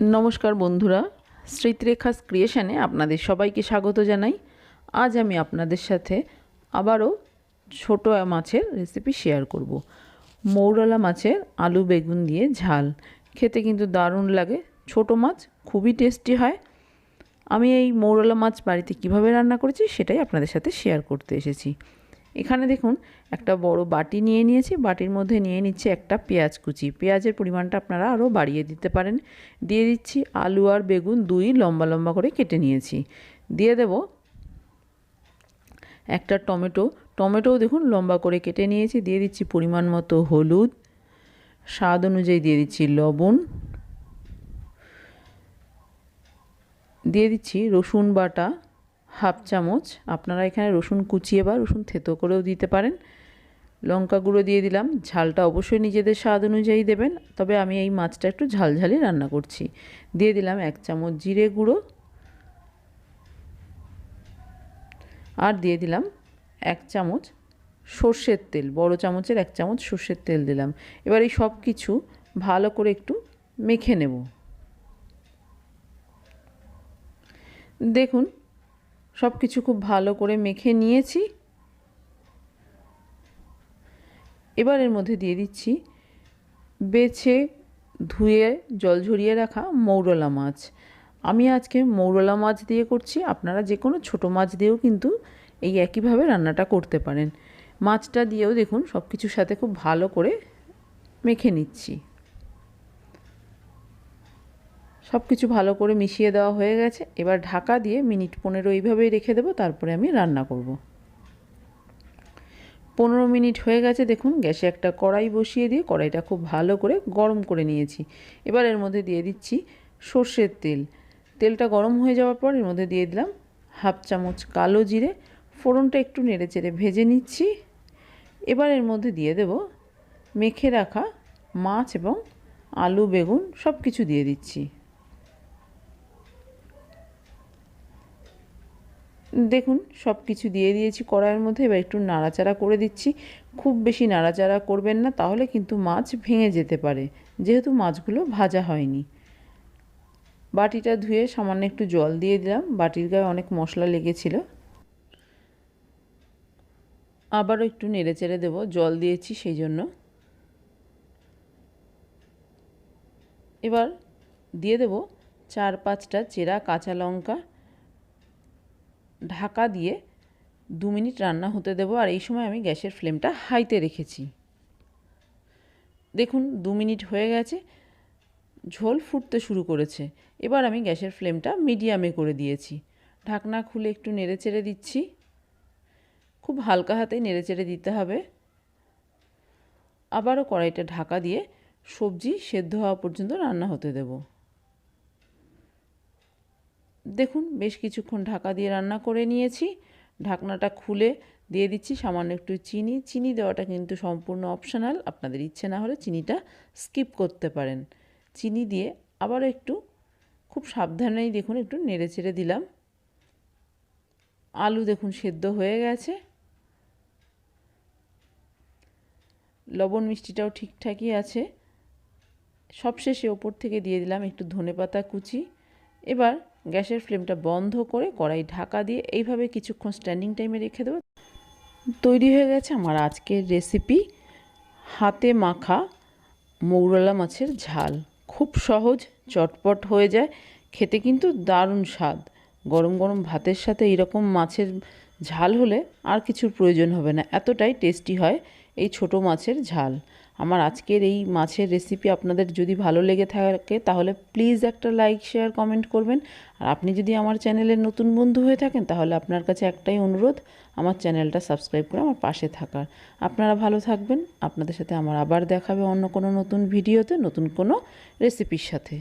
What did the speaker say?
নমস্কার বন্ধুরা, স্মৃতিরেখাস ক্রিয়েশনে আপনাদের সবাইকে স্বাগত জানাই। আজ আমি আপনাদের সাথে আবারও ছোট মাছের রেসিপি শেয়ার করব। মৌরলা মাছের আলু বেগুন দিয়ে ঝাল। খেতে কিন্তু দারুণ লাগে। ছোট মাছ খুবই টেস্টি হয়। আমি এই মৌরলা মাছ বাড়িতে কীভাবে রান্না করেছি সেটাই আপনাদের সাথে শেয়ার করতে এসেছি। এখানে দেখুন, একটা বড় বাটি নিয়ে নিয়েছি। বাটির মধ্যে নিয়ে নিচ্ছি একটা পেঁয়াজ কুচি। পেঁয়াজের পরিমাণটা আপনারা আরও বাড়িয়ে দিতে পারেন। দিয়ে দিচ্ছি আলু আর বেগুন দুই লম্বা লম্বা করে কেটে নিয়েছি। দিয়ে দেব একটা টমেটো। টমেটোও দেখুন লম্বা করে কেটে নিয়েছি। দিয়ে দিচ্ছি পরিমাণ মতো হলুদ। স্বাদ অনুযায়ী দিয়ে দিচ্ছি লবণ। দিয়ে দিচ্ছি রসুন বাটা। হাফ চামচ, আপনারা এখানে রসুন কুচিয়ে বা রসুন থেতো করেও দিতে পারেন। লঙ্কা গুঁড়ো দিয়ে দিলাম, ঝালটা অবশ্যই নিজেদের স্বাদ অনুযায়ী দেবেন, তবে আমি এই মাছটা একটু ঝালঝালি রান্না করছি। দিয়ে দিলাম এক চামচ জিরে গুঁড়ো। আর দিয়ে দিলাম এক চামচ সর্ষের তেল, বড় চামচের এক চামচ সর্ষের তেল দিলাম। এবার এই সব কিছু ভালো করে একটু মেখে নেব। দেখুন সব কিছু খুব ভালো করে মেখে নিয়েছি। এবার এর মধ্যে দিয়ে দিচ্ছি বেছে, ধুয়ে, জল ঝরিয়ে রাখা মৌরলা মাছ। আমি আজকে মৌরলা মাছ দিয়ে করছি, আপনারা যে কোনো ছোটো মাছ দিয়েও কিন্তু এই একইভাবে রান্নাটা করতে পারেন। মাছটা দিয়েও দেখুন সব কিছুর সাথে খুব ভালো করে মেখে নিচ্ছি। সব কিছু ভালো করে মিশিয়ে দেওয়া হয়ে গেছে। এবার ঢাকা দিয়ে মিনিট পনেরো এইভাবেই রেখে দেবো, তারপরে আমি রান্না করব। পনেরো মিনিট হয়ে গেছে, দেখুন, গ্যাসে একটা কড়াই বসিয়ে দিয়ে কড়াইটা খুব ভালো করে গরম করে নিয়েছি। এবার এর মধ্যে দিয়ে দিচ্ছি সর্ষের তেল। তেলটা গরম হয়ে যাওয়ার পর এর মধ্যে দিয়ে দিলাম হাফ চামচ কালো জিরে। ফোড়নটা একটু নেড়ে চেড়ে ভেজে নিচ্ছি। এবার এর মধ্যে দিয়ে দেব মেখে রাখা মাছ এবং আলু, বেগুন সব কিছু দিয়ে দিচ্ছি। দেখুন সব কিছু দিয়ে দিয়েছি কড়াইয়ের মধ্যে, এবার একটু নাড়াচাড়া করে দিচ্ছি। খুব বেশি নাড়াচাড়া করবেন না, তাহলে কিন্তু মাছ ভেঙে যেতে পারে। যেহেতু মাছগুলো ভাজা হয়নি। বাটিটা ধুয়ে সামান্য একটু জল দিয়ে দিলাম। বাটির গায়ে অনেক মশলা লেগেছিল। আবারও একটু নেড়ে চেড়ে দেবো, জল দিয়েছি সেই জন্য। এবার দিয়ে দেব চার পাঁচটা চেরা কাঁচা লঙ্কা। ঢাকা দিয়ে দু মিনিট রান্না হতে দেবো আর এই সময় আমি গ্যাসের ফ্লেমটা হাইতে রেখেছি। দেখুন, দু মিনিট হয়ে গেছে, ঝোল ফুটতে শুরু করেছে। এবার আমি গ্যাসের ফ্লেমটা মিডিয়ামে করে দিয়েছি। ঢাকনা খুলে একটু নেড়ে চেড়ে দিচ্ছি। খুব হালকা হাতে নেড়ে চেড়ে দিতে হবে। আবারও কড়াইটা ঢাকা দিয়ে সবজি সেদ্ধ হওয়া পর্যন্ত রান্না হতে দেবো। দেখুন, বেশ কিছুক্ষণ ঢাকা দিয়ে রান্না করে নিয়েছি। ঢাকনাটা খুলে দিয়ে দিচ্ছি সামান্য একটু চিনি। চিনি দেওয়াটা কিন্তু সম্পূর্ণ অপশনাল। আপনাদের ইচ্ছে না হলে চিনিটা স্কিপ করতে পারেন। চিনি দিয়ে আবারও একটু, খুব সাবধানেই দেখুন, একটু নেড়ে চেড়ে দিলাম। আলু দেখুন সেদ্ধ হয়ে গেছে। লবণ মিষ্টিটাও ঠিকঠাকই আছে। সবশেষে ওপর থেকে দিয়ে দিলাম একটু ধনে পাতা কুচি। এবার গ্যাসের ফ্লেমটা বন্ধ করে কড়াই ঢাকা দিয়ে এইভাবে কিছুক্ষণ স্ট্যান্ডিং টাইমে রেখে দেবো। তৈরি হয়ে গেছে আমার আজকের রেসিপি। হাতে মাখা মৌরলা মাছের ঝাল। খুব সহজ, চটপট হয়ে যায়। খেতে কিন্তু দারুণ স্বাদ। গরম গরম ভাতের সাথে এরকম মাছের ঝাল হলে আর কিছুর প্রয়োজন হবে না। এতটাই টেস্টি হয় এই ছোট মাছের ঝাল। আমার আজকের এই মাছের রেসিপি আপনাদের যদি ভালো লেগে থাকে, তাহলে প্লিজ একটা লাইক শেয়ার কমেন্ট করবেন। আর আপনি যদি আমার চ্যানেলের নতুন বন্ধু হয়ে থাকেন, তাহলে আপনার কাছে একটাই অনুরোধ, আমার চ্যানেলটা সাবস্ক্রাইব করে আমার পাশে থাকার। আপনারা ভালো থাকবেন। আপনাদের সাথে আমার আবার দেখাবে অন্য কোনো নতুন ভিডিওতে নতুন কোনো রেসিপির সাথে।